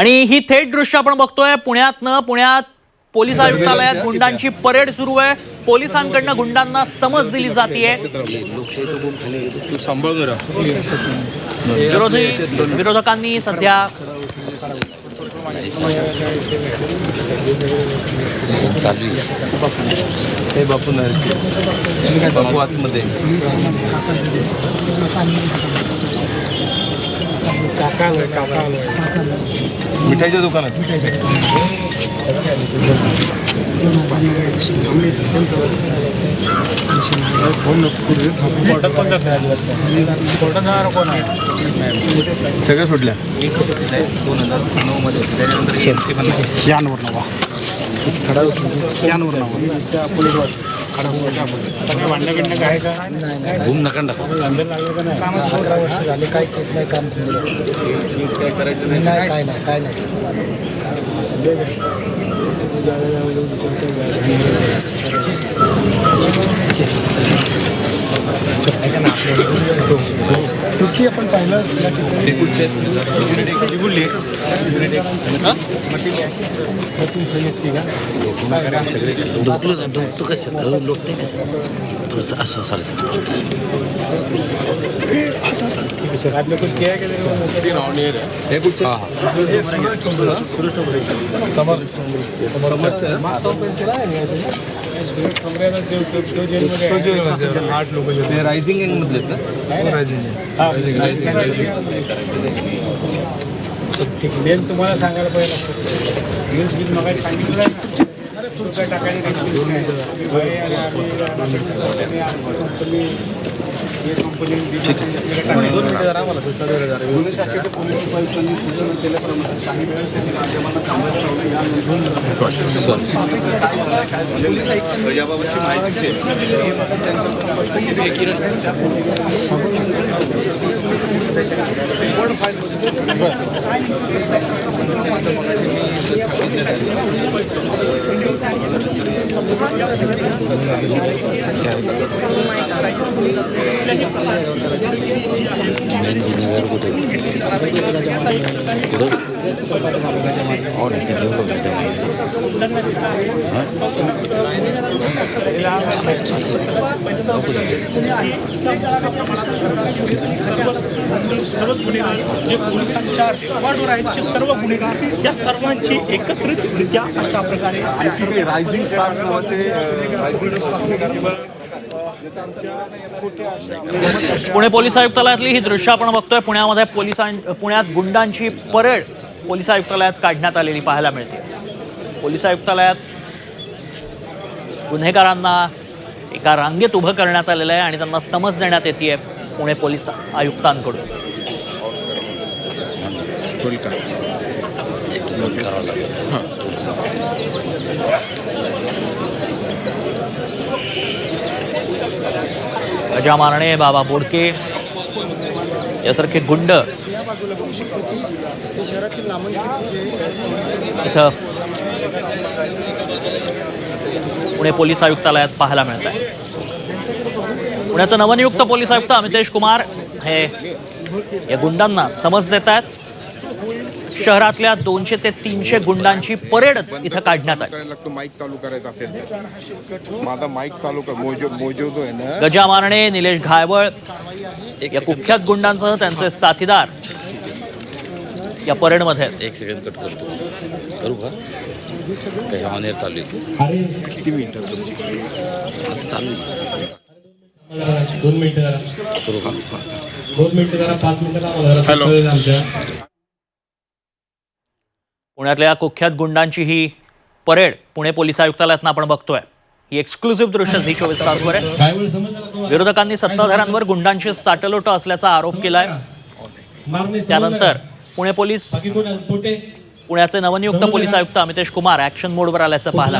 आणि ही थेट दृश्य आपण बघतोय पुण्यातनं पुण्यात पोलीस आयुक्तालयात गुंडांची परेड सुरू आहे. पोलिसांकडनं गुंडांना समज दिली जाते विरोधी विरोधकांनी सध्या चालू आहे हे बापू नरके. बापू आतमध्ये. मिठाईच्या दुकानात सगळ्या सुटल्या दोन हजार नऊ मध्ये त्याच्यानंतर यांवर नावा यांवर नावा घुम नका टाका अकरा वर्ष झाले काहीच केस नाही काम नाही काय नाही काय नाही तुझी आपण पाहिलं डुकलो डुकतो कसं लोकते कसं थोडंसं असं चालेल हे ते रायझिंग एंड मधले ठीक मेन तुम्हाला सांगायला पाहिजे. न्यूज बीज मग सांगितलं आहे ना तुमच्या टाकायला कंपनी दोन मिनिटं जरा आम्हाला सुचना दे जरा. गुन्हे शाखेचे पोलीस उपायुक्तांनी सूचना केल्याप्रमाणे काही वेळेस त्यांनी माध्यमांना थांबवलं ठेवलं या नोंदवून पोलीस आयुक्तांनी याबाबतची माहिती दिली. त्यांचं स्पष्ट केलं की नगर कुठे कुठं हो नाही ते घेऊन बघायचं सर्वच गुन्हेगार जे पोलिसांच्या रेकॉर्डवर आहेत जे सर्व गुन्हेगार या सर्वांची एकत्रितरित्या अशा प्रकारे आणखी काही रायझिंग स्टार्स नावाचे पुणे पोलीस आयुक्तालयातली ही दृश्य आपण बघतोय. पुण्यामध्ये पोलिसां पुण्यात गुंडांची परेड पोलीस आयुक्तालयात काढण्यात आलेली पाहायला मिळते. पोलीस आयुक्तालयात गुन्हेगारांना एका रांगेत उभं करण्यात आलेलं आहे आणि त्यांना समज देण्यात येते पुणे पोलीस आयुक्तांकडून. गजा मारणे बाबा बोडके. यासारखे गुंड. इथं पुणे पोलीस आयुक्तालयात पाहायला मिळत आहे. पुण्याचं नवनियुक्त पोलीस आयुक्त अमितेश कुमार हे या गुंडांना समज देत आहेत. शहरातल्या दोनशे ते तीनशे गुंडांची परेडच इथं काढण्यात आली. लागतो माईक चालू करायचा असेल माझा माईक चालू कर मोजो मोजो जो आहे ना. गजा मारणे निलेश घायवळ या कुख्यात गुंडांसह त्यांचे साथीदार या परेडमध्ये आहेत. एक सेकंड कट करतो. करू का? काही चालू आहे. किती मिनिटं चालू आहे. दोन मिनिटं. जरा करू का? दोन मिनिटं जरा पाच मिनिटं आमच्या. पुण्यातल्या कुख्यात गुंडांची ही परेड पुणे पोलीस आयुक्तालयातनं आपण बघतोय. ही एक्सक्लुझिव्ह दृश्य झी चोवीस तासवर आहे? विरोधकांनी सत्ताधाऱ्यांवर गुंडांची साटलोट असल्याचा आरोप केलाय. त्यानंतर? पुणे पोलीस पुण्याचे नवनियुक्त पोलीस आयुक्त अमितेश कुमार ऍक्शन मोडवर आल्याचं पाहायला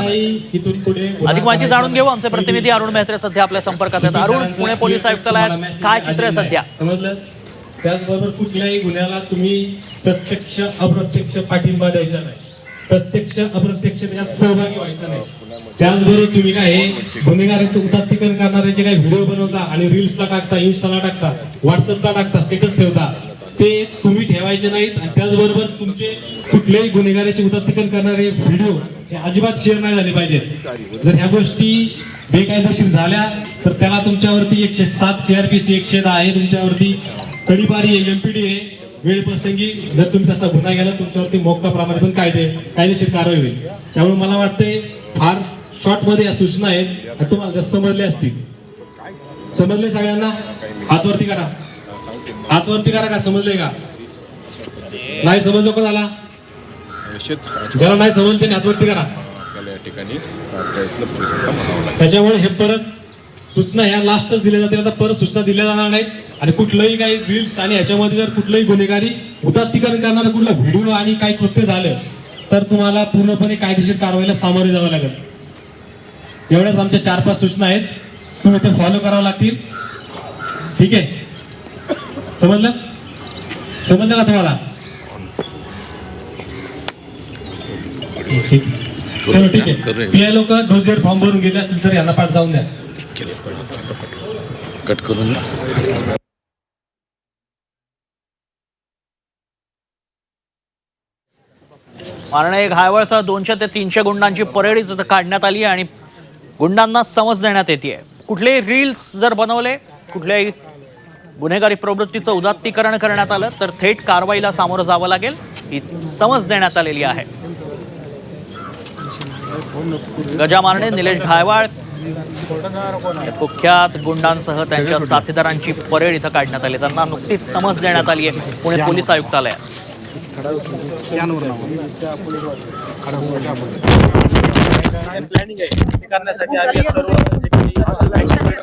अधिक माहिती जाणून घेऊ. आमचे प्रतिनिधी अरुण मेहत्रे सध्या आपल्या संपर्कात आहेत. अरुण पुणे पोलीस आयुक्तालयात काय चित्र आहे सध्या? त्याचबरोबर कुठल्याही गुन्ह्याला तुम्ही प्रत्यक्ष अप्रत्यक्ष पाठिंबा द्यायचा नाही. प्रत्यक्ष अप्रत्यक्ष त्याच्यात सहभागी व्हायचा नाही. त्याचबरोबर तुम्ही काय हे गुन्हेगारांचं उदात्तीकरण करणारे जे काही व्हिडिओ बनवता आणि रील्सला टाकता इन्स्टाला टाकता व्हॉट्सअपला टाकता स्टेटस ठेवता ते तुम्ही ठेवायचे नाहीत आणि त्याचबरोबर तुमचे कुठलेही गुन्हेगाराचे उदात्तीकरण करणारे व्हिडिओ हे अजिबात शेअर नाही झाले पाहिजेत जर ह्या गोष्टी बेकायदेशीर झाल्या तर त्याला तुमच्यावरती एकशे सात सीआरपीसी एकशे दहा आहे तुमच्यावरती तडीपारी आहे एमपीडी आहे वेळ प्रसंगी जर तुम्ही तसा गुन्हा गेला तुमच्यावरती मोक्काप्रमाणे पण कायदे कायदेशीर कारवाई होईल. त्यामुळे मला वाटते फार शॉर्टमध्ये या सूचना आहेत तुम्हाला जास्त समजले असतील. समजले सगळ्यांना? हातवरती करा. हातवरती करा का? समजले का? नाही समजलं का झाला? ज्याला नाही समजले त्याने हातवरती करा. त्याच्यामुळे हे परत सूचना ह्या लास्टच दिल्या जातील. आता परत सूचना दिल्या जाणार नाहीत. आणि कुठलंही काही रील्स आणि याच्यामध्ये जर कुठलंही गुन्हेगारी उदात्तीकरण करणारा कुठला व्हिडिओ आणि काही कृत्य झालं तर तुम्हाला पूर्णपणे कायदेशीर कारवाईला सामोरे जावं लागेल. एवढ्याच आमच्या चार पाच सूचना आहेत. तुम्ही ते फॉलो करावं लागतील. ठीक आहे? समजलं? समजलं का तुम्हाला? ठीक चलो ठीक आहे. पीआय लोक डोस जर फॉर्म भरून गेले असतील तर यांना पाठ जाऊन द्या. कट करून मारणे घायवळसह दोनशे ते तीनशे गुंडांची परेडीच इथं काढण्यात आली आणि गुंडांना समज देण्यात येते कुठलेही रील्स जर बनवले कुठल्याही गुन्हेगारी प्रवृत्तीचं उदात्तीकरण करण्यात आलं तर थेट कारवाईला सामोरं जावं लागेल. ही समज देण्यात आलेली आहे. गजा मारणे निलेश घायवाळ. कुख्यात गुंडांसह त्यांच्या साथीदारांची परेड इथं काढण्यात आली. त्यांना नुकतीच समज देण्यात आली आहे पुणे पोलीस आयुक्तालयात. प्लॅनिंग आहे. ते करण्यासाठी आम्ही सर्व जे काही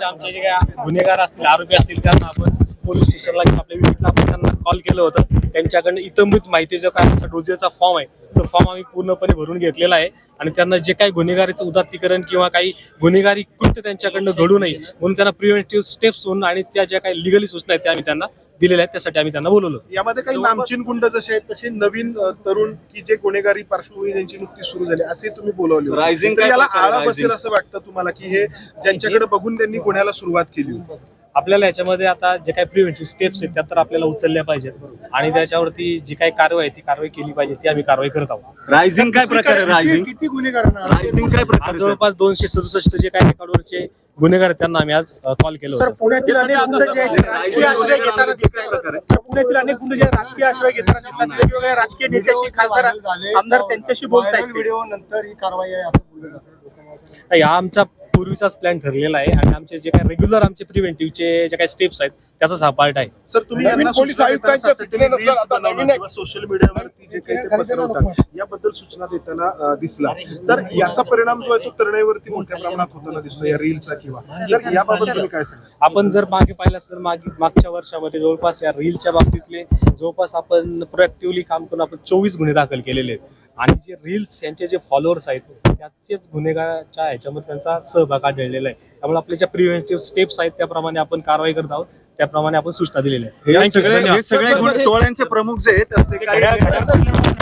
आमचे जे काही गुन्हेगार असतील आरोपी असतील त्यांना आपण पोलीस स्टेशनला आपल्या विजिटला आपण त्यांना कॉल केलं होतं. त्यांच्याकडनं इतंबित माहितीचा काय आमचा डोजेचा फॉर्म आहे तो फॉर्म आम्ही पूर्णपणे भरून घेतलेला आहे. आणि त्यांना जे काही गुन्हेगारीचं उदात्तीकरण किंवा काही गुन्हेगारी कृत्य त्यांच्याकडनं घडू नये म्हणून त्यांना प्रिव्हेंटिव्ह स्टेप्स होऊन आणि त्या ज्या काही लिगली सूचना आहेत त्या आम्ही त्यांना दिलेल्या आहेत त्यासाठी आम्ही त्यांना बोलवलं यामध्ये काही नामचीन गुंड जसे आहेत तसे नवीन तरुण की जे गुन्हेगारी पार्श्वभूमी ज्यांची नुकतीच सुरू झाली असे तुम्ही बोलवले काय याला आळा बसेल? असं वाटतं तुम्हाला की हे ज्यांच्याकडे बघून त्यांनी गुन्ह्याला सुरुवात केली होती? आपल्याला याच्यामध्ये आता जे काही प्रिव्हेंटिव्ह स्टेप्स आहेत त्या तर आपल्याला उचलल्या पाहिजेत. आणि त्याच्यावरती जी काही कारवाई आहे ती कारवाई केली पाहिजे ती आम्ही कारवाई करत आहोत. रायझिंग काय प्रकार आहे? रायझिंग किती गुन्हेगार रायझिंग काय प्रकार? जवळपास दोनशे सदुसष्ट जे काही रेकॉर्डवरचे गुन्हेगार आहेत त्यांना आम्ही आज कॉल केलं सर होतं. पुण्यातील अनेक गुंड जे आहेत, राजकीय आश्रय घेताना दिसतात. सर, पुण्यातील अनेक गुंड जे राजकीय आश्रय घेताना दिसतात. वेगवेगळ्या राजकीय नेत्याशी खासदार आमदार त्यांच्याशी बोलतायत व्हिडिओ नंतर ही कारवाई आहे असं बोललं जातं. हा आमचा पूर्वीचाच प्लॅन ठरलेला आहे आणि आमचे जे काही रेग्युलर आमचे प्रिव्हेंटिव्हचे जे काही स्टेप्स आहेत त्याचाच हा पार्ट आहे. सर तुम्ही नवीन यांना पोलीस सूचना आयुक्तांच्या देताना बनवणं किंवा सोशल मीडियावरती जे काही ते पसरवतात याबद्दल सूचना देताना अ, दिसला. तर याचा परिणाम जो आहे तो तरुणाईवरती मोठ्या प्रमाणात होताना दिसतो या रीलचा किंवा. तर याबाबत तुम्ही काय सांगा आपण जर मागे पाहिलं असेल तर मागे मागच्या वर्षामध्ये जवळपास या रीलच्या बाबतीतले जवळपास आपण प्रोएक्टिव्हली काम करून आपण चोवीस गुन्हे दाखल केलेले आहेत. आणि जे रील्स यांचे जे फॉलोअर्स आहेत त्याचेच गुन्हेगाराच्या ह्याच्यामध्ये त्यांचा सहभाग आढळलेला आहे. त्यामुळे आपल्या ज्या प्रिव्हेंटिव्ह स्टेप्स आहेत त्याप्रमाणे आपण कारवाई करत आहोत. त्याप्रमाणे आपण सूचना दिलेल्या आहेत. सगळे टोळ्यांचे प्रमुख जे आहेत